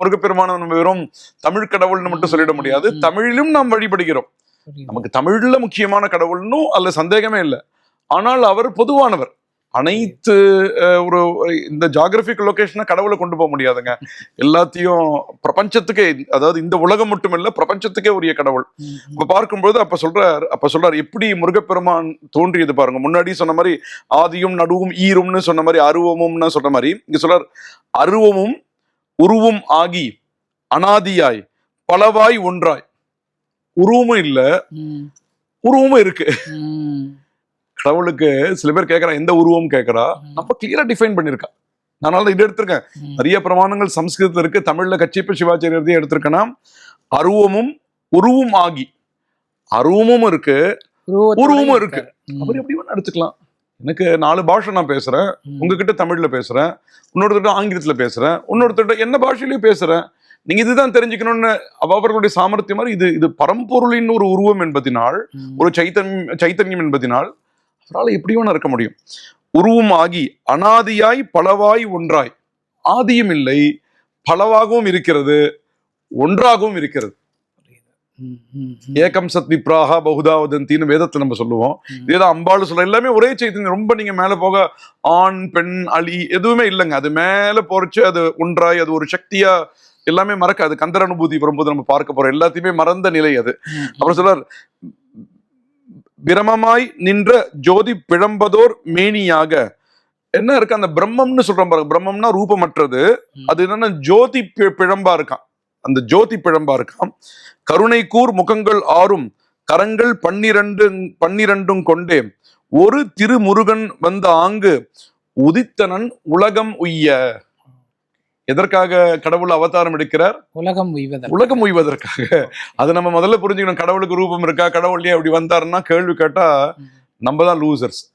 முருகப்பெருமான நம்ம வெறும் தமிழ் கடவுள்னு மட்டும் சொல்லிட முடியாது. தமிழிலும் நாம் வழிபடுகிறோம். நமக்கு தமிழ்ல முக்கியமான கடவுள்னும் அதுல சந்தேகமே இல்லை. ஆனால் அவர் பொதுவானவர். அனைத்து ஒரு இந்த ஜாகிரபிக் லொகேஷனை கடவுளை கொண்டு போக முடியாதுங்க. எல்லாத்தையும் பிரபஞ்சத்துக்கே அதாவது இந்த உலகம் மட்டும் இல்ல பிரபஞ்சத்துக்கே உரிய கடவுள். இப்ப பார்க்கும்போது அப்ப சொல்றார் அப்ப சொல்றார் எப்படி முருகப்பெருமான் தோன்றியது பாருங்க. முன்னாடி சொன்ன மாதிரி ஆதியும் நடுவும் ஈரும்னு சொன்ன மாதிரி அருவமும்னு சொன்ன மாதிரி இங்க சொல்றார் அருவமும் உருவும் ஆகி அனாதியாய் பலவாய் ஒன்றாய். உருவமும் இல்ல. உருவமும் இருக்கு. கடவுளுக்கு சில பேர் கேட்கறா எந்த உருவம்? கேட்கறா நம்ம கிளியரா டிஃபைன் பண்ணிருக்கா. அதனால தான் இது எடுத்திருக்கேன். நிறைய பிரமாணங்கள் சம்ஸ்கிருதத்துல இருக்கு. தமிழ்ல கச்சிப்ப சிவாச்சாரியர்தையும் எடுத்திருக்கேன்னா அருவமும் உருவும் ஆகி. அருவமும் இருக்கு. உருவமும் இருக்கு. அவர் எப்படி வேணா எடுத்துக்கலாம். எனக்கு நாலு பாஷை நான் பேசுறேன் ம். உங்ககிட்ட தமிழ்ல பேசுறேன் இன்னொருத்தர்கிட்ட ஆங்கிலத்துல பேசுறேன் இன்னொருத்தர்கிட்ட என்ன பாஷையிலயும் பேசுறேன் நீங்க இதுதான் தெரிஞ்சுக்கணும்னு அவ- அவர்களுடைய சாமர்த்தியம் மாதிரி இது இது பரம்பொருளின் ஒரு உருவம் என்பதினால். ஒரு சைத்தன்யம் சைத்தன்யம் என்பதினால் அவரால் எப்படி வேணா இருக்க முடியும் உருவம் ஆகி அனாதியாய் பலவாய் ஒன்றாய் ஆதியும் இல்லை பலவாகவும் இருக்கிறது ஒன்றாகவும் இருக்கிறது. ஏகம் சத் விப்ராஹா பகுதா வதந்தின்னு வேதத்துல நம்ம சொல்லுவோம். இதேதான் அம்பாள் சொல்ல எல்லாமே ஒரே சைத்தன்யம் ரொம்ப நீங்க மேல போக ஆண் பெண் அலி எதுவுமே இல்லைங்க. அது மேல போறச்சு அது ஒன்றாய் அது ஒரு சக்தியா எல்லாமே மறக்க அது கந்தர் அனுபூதி வரும்போது நம்ம பார்க்க போறோம். எல்லாத்தையுமே மறந்த நிலை அது. அப்புறம் சொல்றார் பிரமமாய் நின்ற ஜோதி பிழம்பதோர் மேனியாக. என்ன இருக்கு? அந்த பிரம்மம்னு சொல்றோம் பாருங்க. பிரம்மம்னா ரூபமற்றது. அது என்னன்னா ஜோதி பிழம்பா இருக்கான். அந்த ஜோதி பிழம்பா இருக்கான் கருணை கூர் முகங்கள் ஆறும் கரங்கள் பன்னிரண்டு பன்னிரண்டும் கொண்டே. ஒரு திருமுருகன் வந்த ஆங்கு உதித்தனன் உலகம் உய்ய. எதற்காக கடவுள் அவதாரம் எடுக்கிறார்? உலகம் உய்வதற்கு உலகம் உய்வதற்காக. அது நம்ம முதல்ல புரிஞ்சுக்கணும் கடவுளுக்கு ரூபம் இருக்கா? கடவுள் ஏன் அப்படி வந்தாருன்னா கேள்வி கேட்டா. நம்ம தான் லூசர்ஸ்